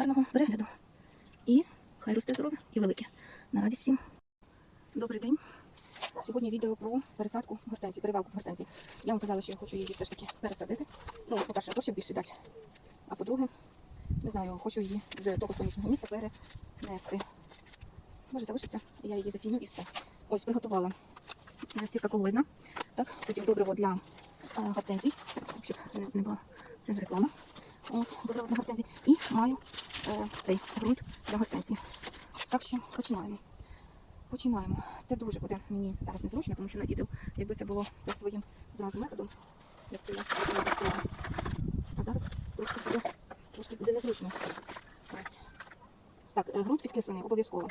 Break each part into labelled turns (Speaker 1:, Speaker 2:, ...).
Speaker 1: гарного перегляду. І хай росте здоров'я і велике. На радість всім. Добрий день. Сьогодні відео про пересадку гортензії, перевалку гортензії. Я вам казала, що я хочу її все ж таки пересадити. Ну, по-перше, кошик більше дати. А по-друге, не знаю, хочу її з того сонячного місця перенести. Може залишиться, я її затіню і все. Ось приготувала сітка колоїдна. Так, потім добриво для е, гортензій, щоб не, була це реклама. Ось добриво для гортензій. І маю е, цей ґрунт для гортензії. Так що починаємо. Починаємо. Це дуже буде мені зараз незручно, тому що на відео, якби це було все своїм зразу методом, як це я робила. А зараз трошки буде, трошки буде незручно. Так, е, ґрунт підкислений обов'язково.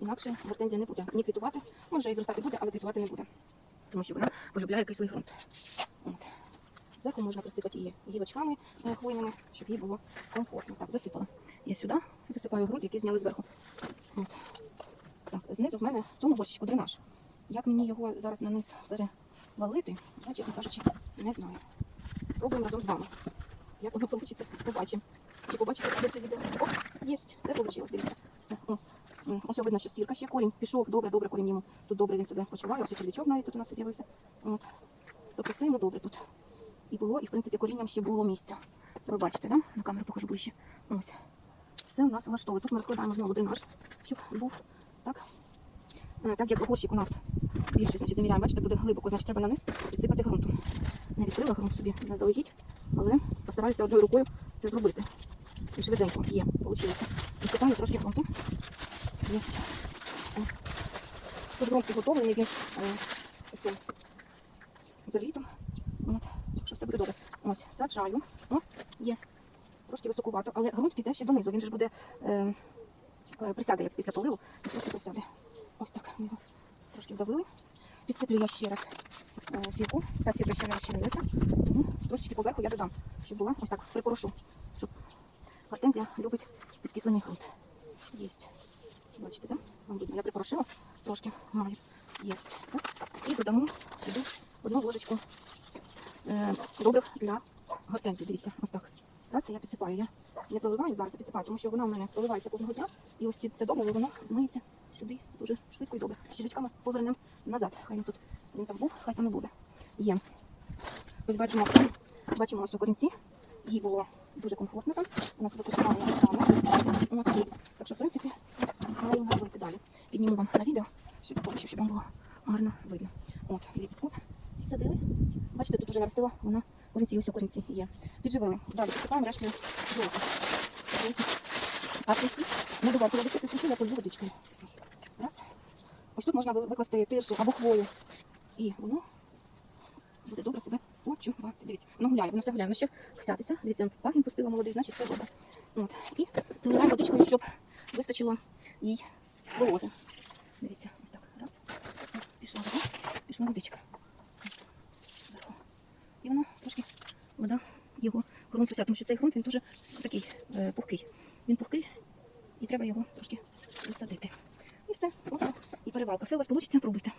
Speaker 1: Інакше гортензія не буде ні квітувати, може і зростати буде, але квітувати не буде. Тому що вона полюбляє кислий ґрунт. От. Зверху можна присипати її гілочками е, хвойними, щоб їй було комфортно. Так, засипала. Я сюди засипаю ґрунт, який зняли зверху. От. Так, знизу в мене в цьому горщичку дренаж. Як мені його зараз на низ перевалити, я, чесно кажучи, не знаю. Пробуємо разом з вами. Як воно вийде, побачимо. Чи побачите ви це відео? О, є, все вийшло, дивіться. Все. О. Ось видно, що сірка ще корінь пішов, добре, добре корінь йому. Тут добре він себе почуває, ось червячок навіть тут у нас з'явився. Тобто все йому добре тут. І було, і в принципі корінням ще було місця. Ви бачите, да? на камеру покажу ближче. Ось. Все у нас влаштовує. Тут ми розкладаємо знову дренаж, щоб був так. Е, Так як горщик у нас більше, значить заміряємо, бачите, буде глибоко, значить треба на низ підсипати ґрунту. Не відкрила ґрунт собі заздалегідь, але постараюся одною рукою це зробити. І швиденько є, вийшло. Висипаю трошки ґрунту. Єсть. Тут ґрунт підготовлений, він е, цим перлітом. Все буде добре. Ось, саджаю. О, є. Трошки високувато, але ґрунт піде ще донизу. Він же ж буде е, е, присяде, після поливу, і трошки присяде. Ось так ми його трошки вдавили. Підсиплю я ще раз е, сірку. Та сірка ще не розчинилася, тому трошечки поверху я додам, щоб була ось так припорошу, щоб гортензія любить підкислений ґрунт. Єсть. Бачите, так? Вам видно, я припорошила трошки маю. Єсть. І додамо сюди одну ложечку добрив для гортензії. Дивіться, ось так. Раз я підсипаю. Я не проливаю зараз, я підсипаю, тому що вона в мене проливається кожного дня. І ось це добре, воно змиється сюди дуже швидко і добре. Щіточками повернемо назад. Хай він тут він там був, хай там і буде. Є. Ось бачимо, бачимо ось у корінці. Їй було дуже комфортно там. Вона себе почувала руками. От, так що, в принципі, це маємо робити далі. Підніму вам на відео, сюди поруч, щоб вам було гарно видно. От, дивіться, оп, підсадили. Вже вона корінці, ось у корінці є. Підживили. Далі підсипаємо рештою золота. А кінці не добавте водички, кінці я полью водичкою. Раз. Ось тут можна викласти тирсу або хвою. І воно буде добре себе почувати. Дивіться, воно гуляє, воно все гуляє, воно ще всятиться. Дивіться, пагін пустила молодий, значить все добре. От. І проливаємо водичкою, щоб вистачило їй вологи. Дивіться, ось так. Раз. Пішла вода, пішла водичка. І воно трошки вода його ґрунт уся, тому що цей ґрунт він дуже такий е, пухкий. Він пухкий і треба його трошки висадити. І все, от, і перевалка. Все у вас вийде, пробуйте.